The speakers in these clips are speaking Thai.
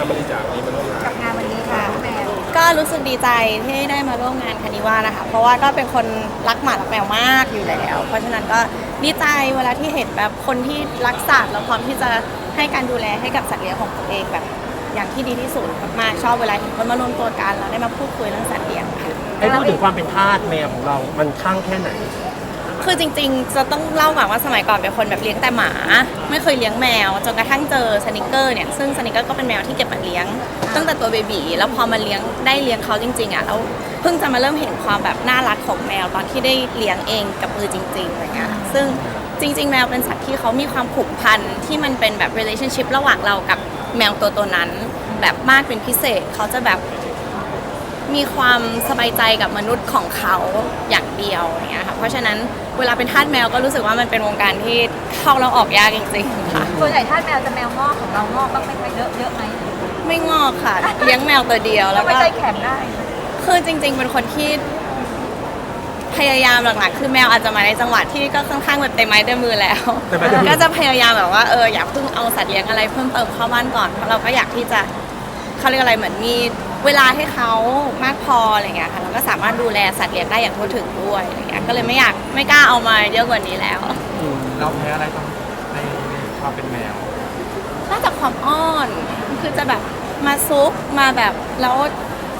ทำบริจาคนี้มาร่วมงานกับงานวันนี้ค่ะแมวก็รู้สึกดีใจที่ได้มาร่วมงานคานิว่านะคะ เพราะว่าก็เป็นคนรักหมารักแมวมากอยู่แล้ว เพราะฉะนั้นก็ดีใจเวลาที่เห็นแบบคนที่รักสัตว์แล้วพร้อมที่จะให้การดูแลให้กับสัตว์เลี้ยงของตัวเองแบบอย่างที่ดีที่สุดมากๆชอบเวลาเห็นคนมารวมตัวกันแล้วได้มาพูดคุยเรื่องสัตว์เลี้ยงค่ะ ให้พูดถึงความเป็นทาสแมวของเรา มันคลั่งแค่ไหน คือจริงๆ จะต้องเล่าก่อนว่าสมัยก่อนเป็นคนแบบเลี้ยงแต่หมา ไม่เคยเลี้ยงแมว จนกระทั่งเจอสนิกเกอร์เนี่ยซึ่งสนิกเกอร์ก็เป็นแมวที่เก็บมาเลี้ยง ตั้งแต่ตัวเบบีแล้วพอมาเลี้ยงได้เลี้ยงเขาจริง ๆอะแล้วเพิ่งจะมาเริ่มเห็นความแบบน่ารักของแมวตอนที่ได้เลี้ยงเองกับมือจริงๆอะไรเงี้ยซึ่งจริง ๆ แมวเป็นสัตว์ที่เขามีความผูกพันที่มันเป็นแบบ relationship ระหว่างเรากับแมวตัวตัวนั้น แบบมากเป็นพิเศษเขาจะแบบมีความสบายใจกับมนุษย์ของเขาอย่างเดียวอย่างเงี้ยค่ะเพราะฉะนั้น เวลาเป็นทาสแมวก็รู้สึกว่ามันเป็นวงการที่เข้าแล้วออกยากจริงๆค่ะ ส่วนใหญ่ทาสแมวจะแมวงอกของเรางอกบ้างไหมคะเยอะเยอะไหมไม่งอกค่ะ เลี้ยงแมวตัวเดียวแล้แล้ววไม่ก็ใจแข็งได้ คือจริง ๆ เป็นคนที่พยายามหลักๆ คือแมวอาจจะมาในจังหวะที่ก็ค่อนข้างแบบเต็มไม้เต็มมือแล้ว เต็มไม้เต็มมือ ก็จะพยายามแบบว่าเอออย่าเพิ่งเอาสัตว์เลี้ยงอะไรเพิ่มเติมเข้าบ้านก่อนเพราะเราก็อยากที่จะเขาเรียกอะไรเหมือนมี เวลาให้เขามากพออะไรเงี้ยค่ะแล้วก็สามารถดูแลสัตว์เลี้ยงได้อย่างทั่วถึงด้วยอะไรเงี้ยก็เลยไม่อยากไม่กล้าเอามาเยอะกว่านี้แล้วเราแพ้อะไรตรงในในความเป็นแมวนอกจากความอ้อนคือจะแบบมาซุกมาแบบแล้ว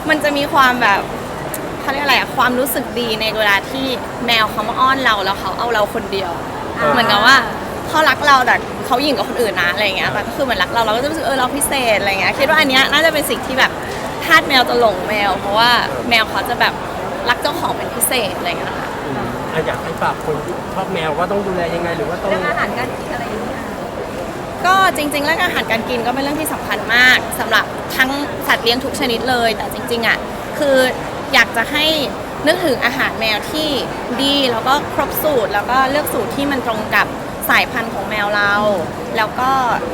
มันจะมีความแบบเขาเรียกอะไรอะความรู้สึกดีในเวลาที่แมวเขามาอ้อนเราแล้วเขาเอาเราคนเดียวอ่าเหมือนกับว่าเขารักเราแต่เขายิ่งกับคนอื่นนะอะไรอย่างเงี้ยแต่ก็คือเหมือนรักเราเราก็จะรู้สึกเออเราพิเศษอะไรเงี้ยคิดว่าอันเนี้ยน่าจะเป็นสิ่งที่แบบ ทาสแมวจะหลงแมว เพราะว่าแมวเขาจะแบบรักเจ้าของเป็นพิเศษอะไรเงี้ยค่ะอืมอะอยากให้ฝากคนที่ชอบแมวว่าต้องดูแลยังไงหรือว่าต้อง เรื่องอาหารการกินอะไรอย่างเงี้ยก็จริงๆเรื่องอาหารการกินก็เป็นเรื่องที่สำคัญมากสำหรับทั้งสัตว์เลี้ยงทุกชนิดเลย แต่จริงๆอะคืออยากจะให้นึกถึงอาหารแมวที่ดีแล้วก็ครบสูตรแล้วก็เลือกสูตรที่มันตรงกับสายพันธุ์ของแมวเรา แล้วก็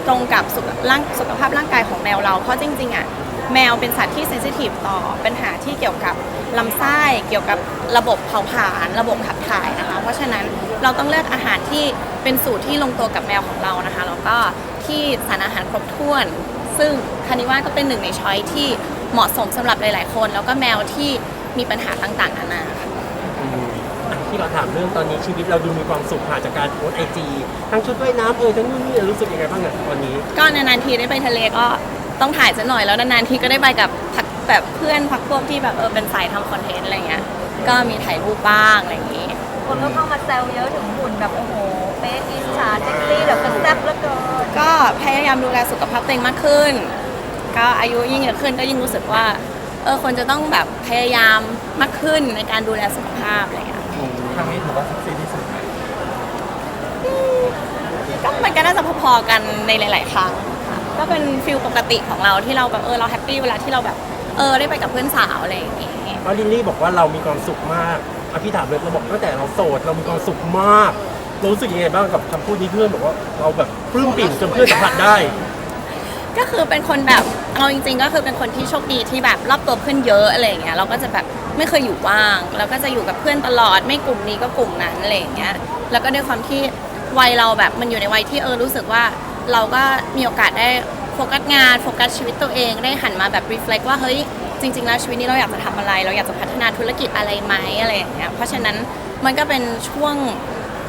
ตรงกับสุขร่างสุขภาพร่างกายของแมวเรา เพราะจริงๆอะ แมวเป็นสัตว์ที่เซนซิทีฟต่อปัญหาที่เกี่ยวกับลำไส้เกี่ยวกับระบบเผาผลาญระบบขับถ่ายนะคะ เพราะฉะนั้นเราต้องเลือกอาหารที่เป็นสูตรที่ลงตัวกับแมวของเรานะคะแล้วก็ที่สารอาหารครบถ้วน ซึ่งคานิว่าก็เป็นหนึ่งในช้อยที่เหมาะสมสำหรับหลาย ๆ คน แล้วก็แมวที่มีปัญหาต่าง ๆ นานาค่ะอืมอะที่เราถามเรื่องตอนนี้ชีวิตเราดูมีความสุขผ่านจากการโพสไอจีทั้งชุดว่ายน้ำเออทั้งนู่นนี่รู้สึกยังไงบ้างอะตอนนี้ ก็นานๆทีได้ไปทะเลก็ ต้องถ่ายซะหน่อยแล้วนานๆทีก็ได้ไปกับพักแบบเพื่อนพักพวกที่แบบเออเป็นสายทำคอนเทนต์อะไรเงี้ยก็มีถ่ายรูปบ้างอะไรอย่างงี้ คนก็เข้ามาแซวเยอะถึงหุ่นแบบโอ้โหเป๊ะอิจฉาเซ็กซี่แบบกระแซ่บเหลือเกินก็พยายามดูแลสุขภาพตัวเองมากขึ้น ก็อายุยิ่งเยอะขึ้นก็ยิ่งรู้สึกว่าเออคนจะต้องแบบพยายามมากขึ้นในการดูแลสุขภาพอะไรเงี้ยครั้งนี้ถือว่าเซ็กซี่ที่สุดไหมก็มันก็น่าจะพอๆกันในหลาย ๆ ครั้งค่ะ ก็เป็นฟิลปกติของเราที่เราแบบเออเราแฮปปี้เวลาที่เราแบบเออได้ไปกับเพื่อนสาวอะไรอย่างงี้เพราะลิลลี่บอกว่าเรามีความสุขมากอะพี่ถามเลยเราบอกตั้งแต่เราโสดเรามีความสุขมากเรารู้สึกยังไงบ้างกับคำพูดนี้เพื่อนบอกว่าเราแบบปลื้มปิ่มจนเพื่อนสัมผัสได้ ก็คือเป็นคนแบบเอาจริง ๆ ก็คือเป็นคนที่โชคดีที่แบบรอบตัวเพื่อนเยอะอะไรอย่างเงี้ยเราก็จะแบบไม่เคยอยู่ว่างเราก็จะอยู่กับเพื่อนตลอด ไม่กลุ่มนี้ก็กลุ่มนั้นอะไรอย่างเงี้ยแล้วก็ด้วยความที่วัยเราแบบมันอยู่ในวัยที่เออรู้สึกว่า เราก็มีโอกาสได้โฟกัสงานโฟกัสชีวิตตัวเองได้หันมาแบบรีเฟล็กว่าเฮ้ยจริง ๆ แล้วชีวิตนี้เราอยากจะทำอะไร เราอยากจะพัฒนาธุรกิจอะไรไหมอะไรอย่างเงี้ยเพราะฉะนั้นมันก็เป็นช่วง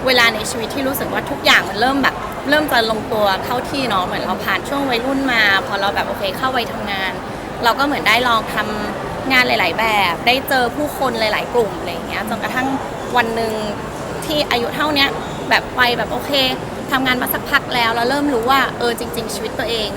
เวลาในชีวิตที่รู้สึกว่าทุกอย่างมันเริ่มแบบ เริ่มจะลงตัวเข้าที่เนาะเหมือนเราผ่านช่วงวัยรุ่นมา พอเราแบบโอเคเข้าวัยทำงาน เราก็เหมือนได้ลองทำงานหลาย ๆ แบบ ได้เจอผู้คนหลาย ๆ กลุ่มอะไรอย่างเงี้ยจนกระทั่งวันหนึ่งที่อายุเท่าเนี้ยแบบไปแบบโอเค ทำงานมาสักพักแล้วเราเริ่มรู้ว่าเออจริง ๆ ชีวิตตัวเอง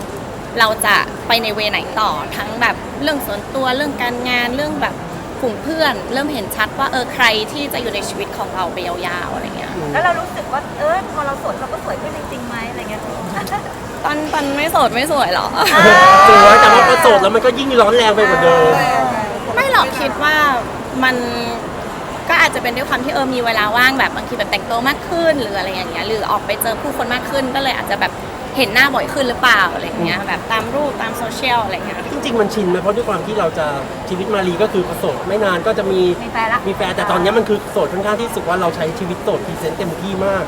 เราจะไปในเวไหนต่อทั้งแบบเรื่องส่วนตัวเรื่องการงานเรื่องแบบกลุ่มเพื่อน เริ่มเห็นชัดว่าเออใครที่จะอยู่ในชีวิตของเราไปยาวๆอะไรเงี้ย แล้วเรารู้สึกว่าเออพอเราสวยเราก็สวยขึ้นจริงๆไหมอะไรเงี้ย ตอนตอนไม่โสดไม่สวยหรอ สวยแต่ว่าพอโสดแล้วมันก็ยิ่งร้อนแรงไปกว่าเดิม ไม่หรอกคิดว่ามัน ก็อาจจะเป็นด้วยความที่เออมีเวลาว่างแบบบางทีแบบแต่งตัวมากขึ้น หรืออะไรอย่างเงี้ยหรือออกไปเจอผู้คนมากขึ้น ก็เลยอาจจะแบบเห็นหน้าบ่อยขึ้นหรือเปล่าอะไรอย่างเงี้ยแบบตามรูปตามโซเชียลอะไรอย่างเงี้ย จริงๆมันชินไหมเพราะด้วยความที่เราจะชีวิตมารีก็คือพอโสดไม่นานก็จะมีมีแฟนละ มีแฟนแต่ตอนนี้มันคือโสดค่อนข้างที่รู้สึกว่าเราใช้ชีวิตโสดพรีเซนต์เต็มที่มาก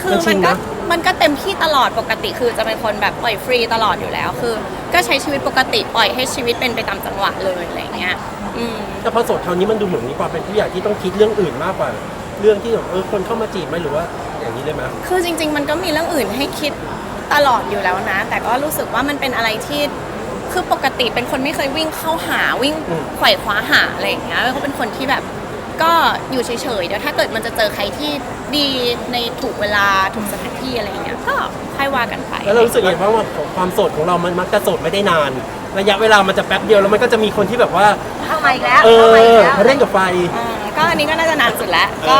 คือมันชิมันนก็นะมันก็เต็มที่ตลอดปกติคือจะเป็นคนแบบปล่อยฟรีตลอดอยู่แล้ว คือ ก็ใช้ชีวิตปกติปล่อยให้ชีวิตเป็นไปตามจังหวะเลยอะไรอย่างเงี้ยอืมแต่พอโสดคราวนี้มันดูเหมือนมีความเป็นผู้ใหญ่ที่ต้องคิดเรื่องอื่นมากกว่า เรื่องที่แบบเออคนเข้ามาจีบไหมหรือว่าอย่างนี้เลยไหมคือจริง ๆ มันก็มีเรื่องอื่นให้คิดตลอดอยู่แล้วนะ แต่ก็รู้สึกว่ามันเป็นอะไรที่คือปกติเป็นคนไม่เคยวิ่งเข้าหาวิ่งไขว่คว้าหาอะไรอย่างเงี้ยเขาเป็นคนที่แบบ ก็อยู่เฉยๆเดี๋ยวถ้าเกิดมันจะเจอใครที่ ดีในถูกเวลาถูกสถานที่อะไรอย่างเงี้ยก็ค่อยว่ากันไป แล้วเรารู้สึกยังไงบ้างว่าของความโสดของเรามันมักจะโสดไม่ได้นาน ระยะเวลามันจะแป๊บเดียวแล้วมันก็จะมีคนที่แบบว่า เข้ามาอีกแล้วเอเข้ามาอีกอแล้วมาเล่นกับไฟ อ่าก็อันนี้ก็น่าจะนานสุดแล้วก็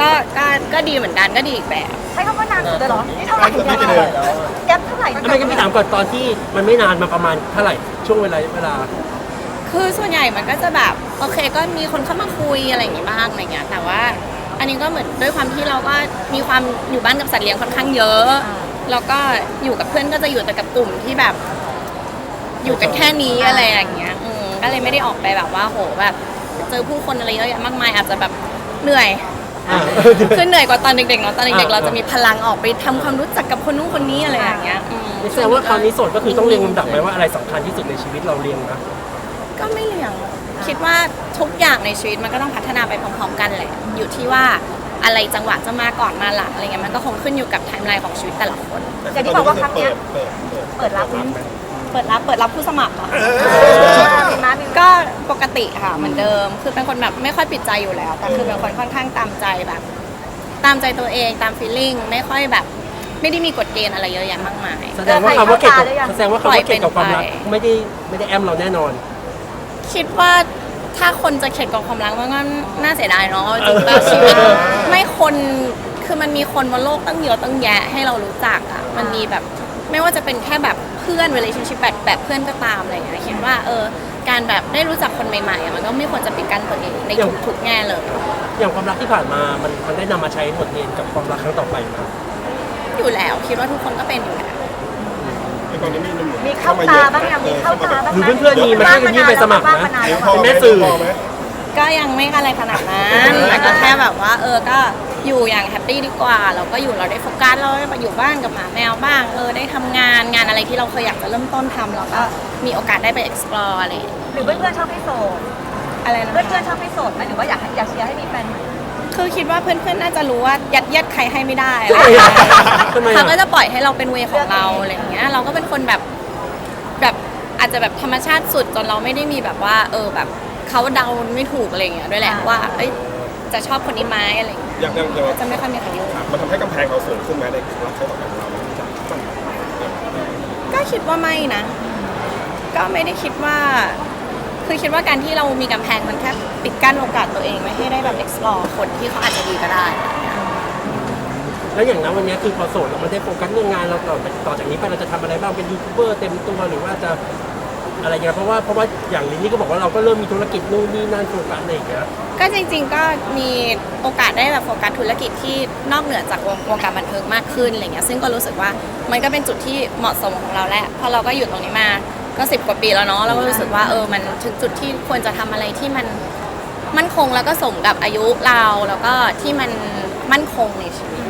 ก็ก็ก็ดีเหมือนกันก็ดีอีกแบบ ใช้คำว่านานสุดเลยเหรอนี่เท่าไหร่ไม่กี่เดือนแก๊ปเท่าไหร่ทำไมก็ไม่ถามก่อนตอนที่มันไม่นานมาประมาณเท่าไหร่ช่วงเวลาเวลา คือส่วนใหญ่มันก็จะแบบโอเคก็มีคนเข้ามาคุยอะไรอย่างงี้บ้างอะไรเงี้ยแต่ว่า อันนี้ก็เหมือนด้วยความที่เราก็มีความอยู่บ้านกับสัตว์เลี้ยงค่อนข้างเยอะ แล้วก็อยู่กับเพื่อนก็จะอยู่แต่กับกลุ่มที่แบบ อยู่กันแค่นี้อะไรอย่างเงี้ยอืมก็เลยไม่ได้ออกไปแบบว่าโหแบบ เจอผู้คนอะไรเยอะแยะมากมายอาจจะแบบเหนื่อย อ่า คือเหนื่อยกว่าตอนเด็กๆเนาะตอนเด็กๆอ่า เราจะมีพลังออกไปทำความรู้จักกับคนนู้นคนนี้อะไรอย่างเงี้ยอืมแสดงว่าคราวนี้โสดก็คือต้องเรียงลำดับไหมว่าอะไรสำคัญที่สุดในชีวิตเราเรียงนะ ก็ไม่เลี่ยงคิดว่าทุกอย่างในชีวิตมันก็ต้องพัฒนาไปพร้อมๆ กันแหละ อยู่ที่ว่าอะไรจังหวะจะมาก่อนมาหลังอะไรเงี้ยมันก็คงขึ้นอยู่กับไทม์ไลน์ของชีวิตแต่ละคน อย่างที่บอกว่าครั้งเนี้ย เปิดเปิดเปิดรับเปิดรับเปิดรับผู้สมัครเหรอมีมามีก็ปกติค่ะเหมือนเดิม คือเป็นคนแบบไม่ค่อยปิดใจอยู่แล้ว แต่คือเป็นคนค่อนข้างตามใจแบบ ตามใจตัวเองตามฟีลลิ่งไม่ค่อยแบบ ไม่ได้มีกฎเกณฑ์อะไรเยอะแยะมากมาย แสดงว่าคำว่าเกี่ยวกับแสดงว่าคำว่าเกี่ยวกับความรักปล่อยเป็นไปไม่ได้ไม่ได้แอมเราแน่นอน คิดว่าถ้าคนจะเข็ดกับความรักมันก็น่าเสียดายเนาะจริงๆแล้วชีวิตไม่คนคือมันมีคนบนโลกตั้งเยอะตั้งแยะให้เรารู้จักอะมันมีแบบไม่ว่าจะเป็นแค่แบบเพื่อน relationship แบบแบบเพื่อนก็ตามอะไรอย่างเงี้ยคิดว่าเออการแบบได้รู้จักคนใหม่ๆอะมันก็ไม่ควรจะปิดกั้นตัวเองในอย่างทุกๆแง่เลย อย่างความรักที่ผ่านมามันมันได้นำมาใช้บทเรียนกับความรักครั้งต่อไปไหม อยู่แล้วคิดว่าทุกคนก็เป็นอยู่แล้วใน ตอนนี้มีหนุ่มๆมีเข้าตาบ้างยังมีเข้าตาบ้างหรือเพื่อนๆมีมาช่วยกันยื่นไปสมัครนะเดี๋ยวพพออไหแม่สื่อพอไหมก็ยังไม่อะไรขนาดนั้นแต่ก็แค่แบบว่า เออก็อยู่อย่างแฮปปี้ดีกว่า เราก็อยู่เราได้โฟกัสเราได้มาอยู่บ้านกับหมาแมวบ้าง เออได้ทำงานงานอะไรที่เราเคยอยากจะเริ่มต้นทำเราก็มีโอกาสได้ไป explore อะไรอย่างเงี้ยหรือเพื่อนๆชอบให้โสดอะไรนะเพื่อนๆชอบให้โสดไหมหรือว่าอยากให้อยากเชียร์ให้มีแฟนใหม่ คือคิดว่าเพื่อนๆน่าจะรู้ว่ายัดเยียดใครให้ไม่ได้ทำไมอะทำไมอะเขาก็จะปล่อยให้เราเป็นเวของเราอะไรอย่างเงี้ยเราก็เป็นคนแบบแบบอาจจะแบบธรรมชาติสุดจนเราไม่ได้มีแบบว่า เออแบบเขาเดาไม่ถูกอะไรอย่างเงี้ยด้วยแหละว่าเอ้ยจะชอบคนนี้ไหมอะไรอย่างเงี้ยอย่างอย่างอย่างจะไม่ค่อยมีใครยุ่ง มันทำให้กำแพงเราสูงขึ้นไหมในรักใครต่อกันของเราจากตั้งก็คิดว่าไม่นะ ก็ไม่ได้คิดว่า คือคิดว่าการที่เรามีกำแพงมันแค่ปิดกั้นโอกาสตัวเองไม่ให้ได้แบบ explore คนที่เขาอาจจะดีก็ได้ แล้วอย่างนั้นวันนี้คือพอโสดเราไม่ได้โฟกัสเรื่องงานเราต่อต่อจากนี้ไปเราจะทำอะไรบ้างเป็นยูทูบเบอร์เต็มตัวหรือว่าจะอะไรเงี้ยเพราะว่าเพราะว่าอย่างลินนี่ก็บอกว่าเราก็เริ่มมีธุรกิจนู่นนี่นั่นโฟกัสอะไรอย่างเงี้ยก็จริงๆก็มีโอกาสได้แบบโฟกัสธุรกิจที่นอกเหนือจากวงวงการบันเทิงมากขึ้นอะไรเงี้ยซึ่งก็รู้สึกว่ามันก็เป็นจุดที่เหมาะสมของเราแหละเพราะเราก็อยู่ตรงนี้มา ก็สิบกว่าปีแล้วเนาะเราก็รู้สึกว่าเออมันถึงจุดที่ควรจะทำอะไรที่มันมั่นคงแล้วก็สมกับอายุเราแล้วก็ที่มันมั่นคงในชีวิต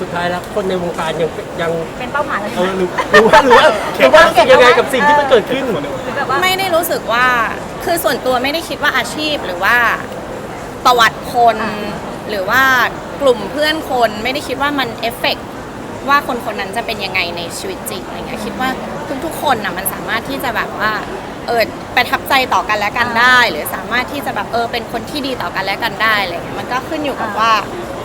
สุดท้ายแล้วคนในวงการยังยังเป็นเป้าหมายแล้วเอใช่อไหมหรือหรือว่าหรือว่าหรือว่ารู้สึกยังไงกับสิ่งที่มันเกิดขึ้นหรือแบบว่าไม่ได้รู้สึกว่าคือส่วนตัวไม่ได้คิดว่าอาชีพหรือว่าประวัติคน หรือว่ากลุ่มเพื่อนคนไม่ได้คิดว่ามันเอฟเฟกต์ ว่าคนคนนั้นจะเป็นยังไงในชีวิตจริงอะไรเงี้ยคิดว่าทุกๆคนน่ะมันสามารถที่จะแบบว่าเออประทับใจต่อกันและกันได้ หรือสามารถที่จะแบบเออเป็นคนที่ดีต่อกันและกันได้อะไรเงี้ยมันก็ขึ้นอยู่กับว่า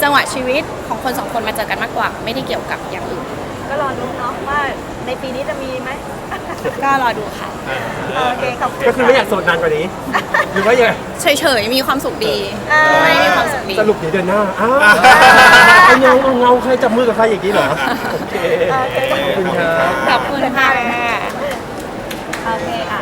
จังหวะชีวิตของคนสองคนมาเจอกันมากกว่า ไม่ได้เกี่ยวกับอย่างอื่นก็รอดูเนาะว่า ในปีนี้จะมีไหม ก็รอดูค่ะ โอเคขอบคุณก็คือไม่อยากโสดนานกว่านี้ หรือว่ายังไงเฉยๆมีความสุขดีอ่าไม่มีความสุขดีสรุปเดี๋ยวเดือนหน้า อ้าวเอาเงาเอาเงาใครจับมือกับใครอย่างนี้เหรอ โอเค โอเคขอบคุณครับ ขอบคุณค่ะ โอเคอะ